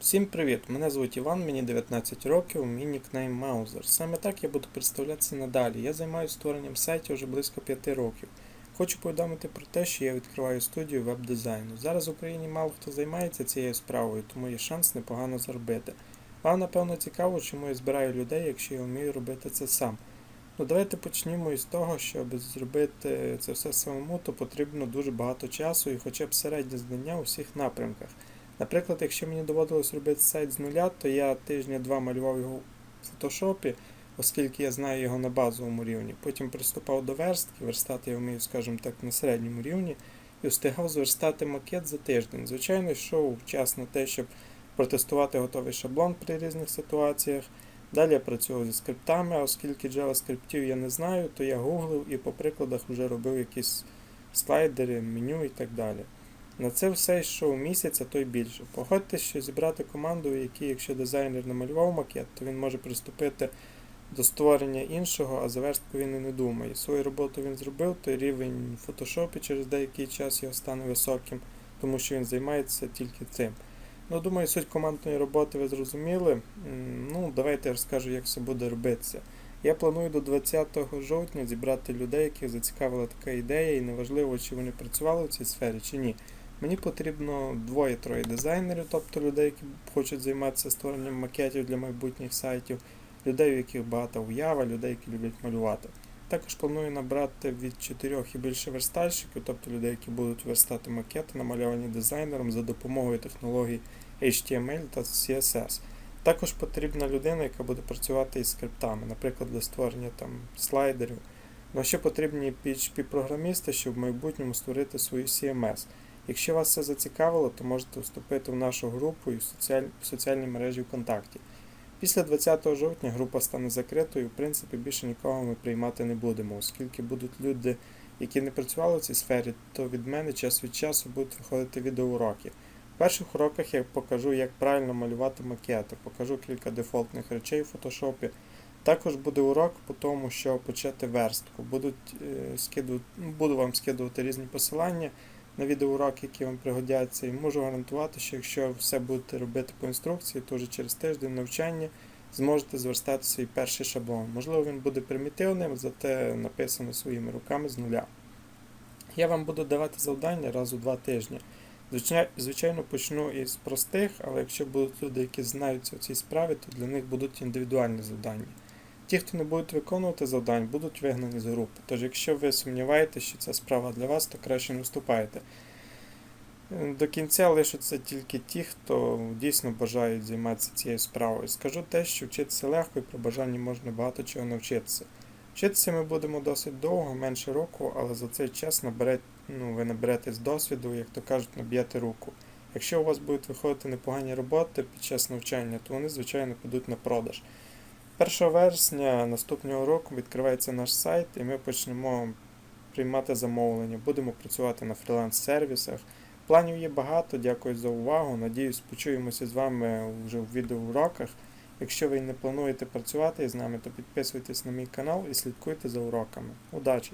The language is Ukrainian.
Всім привіт! Мене звуть Іван, мені 19 років, мій нікнейм Маузер. Саме так я буду представлятися надалі. Я займаюся створенням сайтів вже близько 5 років. Хочу повідомити про те, що я відкриваю студію веб-дизайну. Зараз в Україні мало хто займається цією справою, тому є шанс непогано заробити. Вам напевно цікаво, чому я збираю людей, якщо я вмію робити це сам. Ну давайте почнімо із того, щоб зробити це все самому, то потрібно дуже багато часу і хоча б середнє знання у всіх напрямках. Наприклад, якщо мені доводилось робити сайт з нуля, то я тижня-два малював його в фотошопі, оскільки я знаю його на базовому рівні. Потім приступав до верстки, верстати я вмію, скажімо так, на середньому рівні, і встигав зверстати макет за тиждень. Звичайно, йшов час на те, щоб протестувати готовий шаблон при різних ситуаціях. Далі я працював зі скриптами, а оскільки JavaScript я не знаю, то я гуглив і по прикладах вже робив якісь слайдери, меню і так далі. На це все йшов місяць, а то й більше. Погодьтесь, що зібрати команду, якій, якщо дизайнер намалював макет, то він може приступити до створення іншого, а за верстку він і не думає. Свою роботу він зробив, то рівень в фотошопі через деякий час його стане високим, тому що він займається тільки цим. Ну, думаю, суть командної роботи ви зрозуміли. Ну, давайте я розкажу, як все буде робитися. Я планую до 20 жовтня зібрати людей, яких зацікавила така ідея, і неважливо, чи вони працювали в цій сфері, чи ні. Мені потрібно двоє-троє дизайнерів, тобто людей, які хочуть займатися створенням макетів для майбутніх сайтів, людей, у яких багата уява, людей, які люблять малювати. Також планую набрати від 4 і більше верстальщиків, тобто людей, які будуть верстати макети, намальовані дизайнером за допомогою технологій HTML та CSS. Також потрібна людина, яка буде працювати із скриптами, наприклад, для створення там слайдерів. Ну ще потрібні PHP-програмісти, щоб в майбутньому створити свою CMS. Якщо вас це зацікавило, то можете вступити в нашу групу і в, соціаль... соціальній мережі ВКонтакті. Після 20 жовтня група стане закритою, в принципі, більше нікого ми приймати не будемо, оскільки будуть люди, які не працювали в цій сфері, то від мене час від часу будуть виходити відеоуроки. В перших уроках я покажу, як правильно малювати макети, покажу кілька дефолтних речей в фотошопі. Також буде урок по тому, що почати верстку. Будуть, е, скидувати, ну, буду вам скидувати різні посилання на відеоуроки, які вам пригодяться, і можу гарантувати, що якщо все будете робити по інструкції, то вже через тиждень навчання зможете зверстати свій перший шаблон. Можливо, він буде примітивним, зате написано своїми руками з нуля. Я вам буду давати завдання раз у два тижні. Звичайно, почну із простих, але якщо будуть люди, які знаються в цій справі, то для них будуть індивідуальні завдання. Ті, хто не будуть виконувати завдань, будуть вигнані з групи. Тож, якщо ви сумніваєтеся, що ця справа для вас, то краще не вступайте. До кінця лишаться тільки ті, хто дійсно бажають займатися цією справою. Скажу те, що вчитися легко і при бажанні можна багато чого навчитися. Вчитися ми будемо досить довго, менше року, але за цей час набере, ну, ви наберетесь досвіду, як то кажуть, наб'єте руку. Якщо у вас будуть виходити непогані роботи під час навчання, то вони, звичайно, підуть на продаж. 1 вересня наступного року відкривається наш сайт, і ми почнемо приймати замовлення. Будемо працювати на фріланс-сервісах. Планів є багато. Дякую за увагу. Надіюсь, почуємося з вами вже в відеоуроках. Якщо ви не плануєте працювати з нами, то підписуйтесь на мій канал і слідкуйте за уроками. Удачі!